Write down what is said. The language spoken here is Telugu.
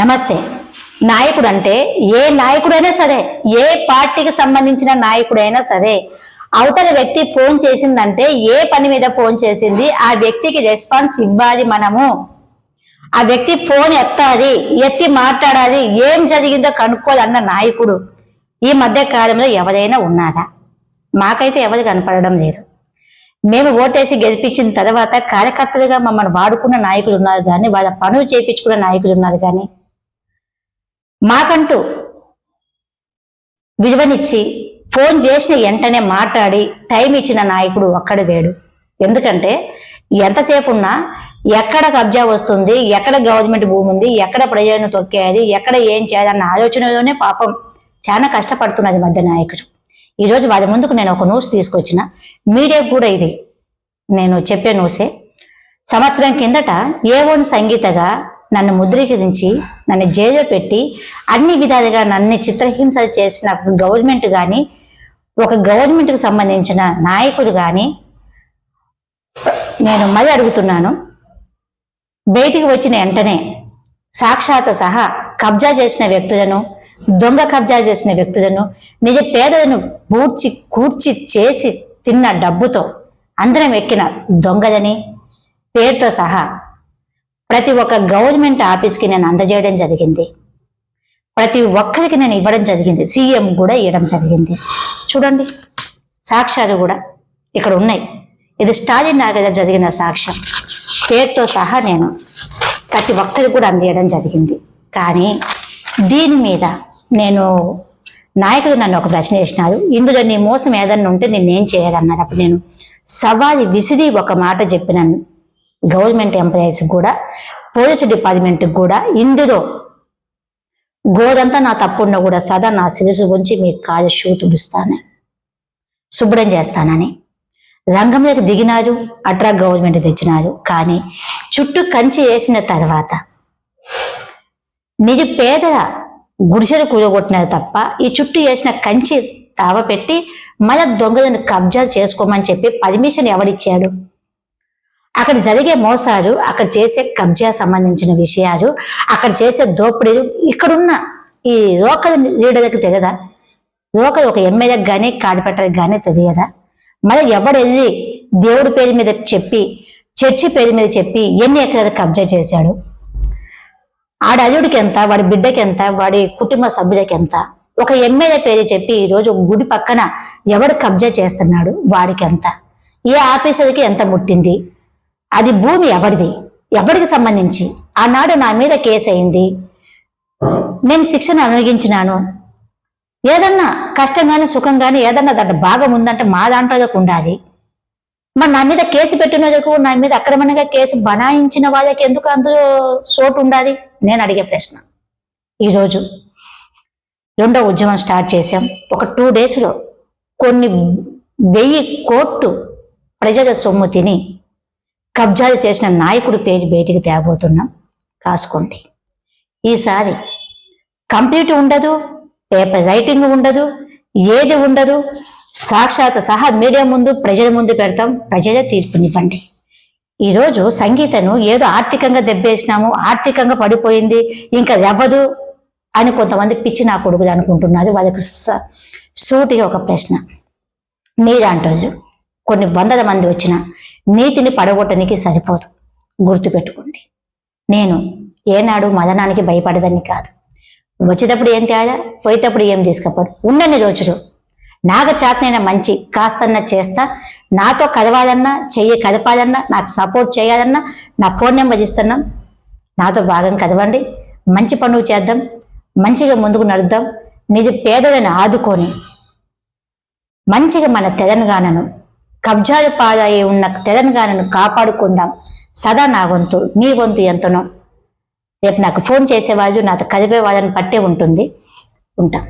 నమస్తే. నాయకుడు అంటే ఏ నాయకుడైనా సరే ఏ పార్టీకి సంబంధించిన నాయకుడైనా సరే అవతల వ్యక్తి ఫోన్ చేసిందంటే ఏ పని మీద ఫోన్ చేసింది ఆ వ్యక్తికి రెస్పాన్స్ ఇవ్వాలి మనము. ఆ వ్యక్తి ఫోన్ ఎత్తాలి ఎత్తి మాట్లాడాలి ఏం జరిగిందో కనుక్కోదన్న నాయకుడు ఈ మధ్య కాలంలో ఎవరైనా ఉన్నారా? మాకైతే ఎవరు కనపడడం లేదు. మేము ఓటేసి గెలిపించిన తర్వాత కార్యకర్తలుగా మమ్మల్ని వాడుకున్న నాయకులు ఉన్నారు కానీ వాళ్ళ పనులు చేయించుకున్న నాయకులు ఉన్నారు కానీ మాకంటూ విలువనిచ్చి ఫోన్ చేసిన వెంటనే మాట్లాడి టైం ఇచ్చిన నాయకుడు ఒక్కడే లేడు. ఎందుకంటే ఎంతసేపు ఉన్నా ఎక్కడ కబ్జా వస్తుంది ఎక్కడ గవర్నమెంట్ భూమి ఉంది ఎక్కడ ప్రజలను తొక్కేది ఎక్కడ ఏం చేయాలి అన్న ఆలోచనలోనే పాపం చాలా కష్టపడుతున్నది మధ్య నాయకుడు. ఈరోజు వాళ్ళ ముందుకు నేను ఒక న్యూస్ తీసుకొచ్చిన. మీడియా కూడా ఇది. నేను చెప్పే న్యూసే సంవత్సరం కిందట ఏవోన్ సంగీతగా నన్ను ముద్రీకరించి నన్ను జైలు పెట్టి అన్ని విధాలుగా నన్ను చిత్రహింస చేసిన గవర్నమెంట్ కానీ ఒక గవర్నమెంట్కి సంబంధించిన నాయకుడు కానీ నేను మళ్ళీ అడుగుతున్నాను. బయటికి వచ్చిన వెంటనే సాక్షాత్ సహా కబ్జా చేసిన వ్యక్తులను దొంగ కబ్జా చేసిన వ్యక్తులను నిజ పేదలను పూడ్చి కూర్చి చేసి తిన్న డబ్బుతో అందరం ఎక్కిన దొంగలని పేరుతో సహా ప్రతి ఒక్క గవర్నమెంట్ ఆఫీస్కి నేను అందజేయడం జరిగింది. ప్రతి ఒక్కరికి నేను ఇవ్వడం జరిగింది. సీఎం కూడా ఇవ్వడం జరిగింది. చూడండి సాక్ష్యాలు కూడా ఇక్కడ ఉన్నాయి. ఇది స్టాలిన్ నాగర్ జరిగిన సాక్ష్యం. పేరుతో సహా నేను ప్రతి ఒక్కరికి కూడా అందియడం జరిగింది. కానీ దీని మీద నేను నాయకుడు నన్ను ఒక ప్రశ్న వేసినారు. ఇందులో నీ మోసం ఏదన్నా ఉంటే నేనేం చేయాలన్నారు? అప్పుడు నేను సవారి విసిరి ఒక మాట చెప్పినాను. గవర్నమెంట్ ఎంప్లాయీస్ కూడా పోలీసు డిపార్ట్మెంట్కి కూడా ఇందులో గోదంతా నా తప్పున్నా కూడా సదా నా శిరసు ఉంచి మీ కాలు షూ తుడుస్తాను. శుభ్రం చేస్తానని. రంగంలోకి దిగినారు అట్రా గవర్నమెంట్ తెచ్చినారు. కానీ చుట్టూ కంచి వేసిన తర్వాత నిజ పేదల గుడిసెలు కూడగొట్టినారు తప్ప ఈ చుట్టూ వేసిన కంచి తావ పెట్టి మళ్ళా దొంగలను కబ్జా చేసుకోమని చెప్పి పర్మిషన్ ఎవడిచ్చాడు అక్కడ జరిగే మోసాలు అక్కడ చేసే కబ్జా సంబంధించిన విషయాలు అక్కడ చేసే దోపిడీలు ఇక్కడున్న ఈ లోకల్ లీడర్కి తెలియదా? లోకల్ ఒక ఎమ్మెల్యేకి కానీ కార్పొరేటర్కి కానీ తెలియదా? మరి ఎవడు వెళ్ళి దేవుడి పేరు మీద చెప్పి చర్చి పేరు మీద చెప్పి ఎన్ని ఎకరాలు కబ్జా చేశాడు? ఆడ అల్లుడికి ఎంత వాడి బిడ్డకి ఎంత వాడి కుటుంబ సభ్యులకి ఎంత? ఒక ఎమ్మెల్యే పేరు చెప్పి ఈరోజు గుడి పక్కన ఎవడు కబ్జా చేస్తున్నాడు? వాడికి ఎంత? ఏ ఆఫీసర్కి ఎంత ముట్టింది? అది భూమి ఎవరిది? ఎవరికి సంబంధించి? ఆనాడు నా మీద కేసు అయింది. నేను శిక్షను అనుభవించినాను. ఏదన్నా కష్టం కానీ సుఖం కానీ ఏదన్నా దాంట్లో భాగం ఉందంటే మా దాంట్లో ఉండాలి. మరి నా మీద కేసు పెట్టినందుకు నా మీద అక్రమంగా కేసు బనాయించిన వాళ్ళకి ఎందుకు అందులో చోటు ఉండాలి? నేను అడిగే ప్రశ్న. ఈరోజు రెండో ఉద్యమం స్టార్ట్ చేశాం. ఒక టూ డేస్లో కొన్ని వెయ్యి కోట్లు ప్రజల సొమ్ము తిని కబ్జాలు చేసిన నాయకుడి పేజ్ బయటికి తేబోతున్నాం. కాసుకోండి. ఈసారి కంప్లీట్ ఉండదు పేపర్ రైటింగ్ ఉండదు ఏది ఉండదు సాక్షాత్ సహా మీడియా ముందు ప్రజల ముందు పెడతాం. ప్రజలే తీర్పునివ్వండి. ఈరోజు సంగీతను ఏదో ఆర్థికంగా దెబ్బేసినాము ఆర్థికంగా పడిపోయింది ఇంకా ఎవ్వదు అని కొంతమంది పిచ్చి నా కొడుకులు అనుకుంటున్నారు. వాళ్ళకి స- సూటిగా ఒక ప్రశ్న. మీరంటోళ్ళు కొన్ని వందల మంది వచ్చిన నీతిని పడగొట్టడానికి సరిపోదు. గుర్తుపెట్టుకోండి. నేను ఏనాడు మదనానికి భయపడదని కాదు. వచ్చేటప్పుడు ఏం తేడా? పోయేటప్పుడు ఏం తీసుకపోడు ఉండని రోజులు నాకు చేతనైన మంచి కాస్తన్నా చేస్తా. నాతో కదవాలన్నా చెయ్యి కదపాలన్నా నాకు సపోర్ట్ చేయాలన్నా నా ఫోన్ నెంబర్ ఇస్తున్నాం. నాతో భాగం కదవండి. మంచి పనులు చేద్దాం. మంచిగా ముందుకు నడుద్దాం. నిజ పేదలను ఆదుకొని మంచిగా మన తెలంగాణను కబ్జాలు పాలయ్యి ఉన్న తెలంగాణను కాపాడుకుందాం. సదా నా వంతు నీ వంతు ఎంతనో. రేపు నాకు ఫోన్ చేసేవాళ్ళు నాతో కదిపే వాళ్ళని పట్టే ఉంటుంది. ఉంటాం.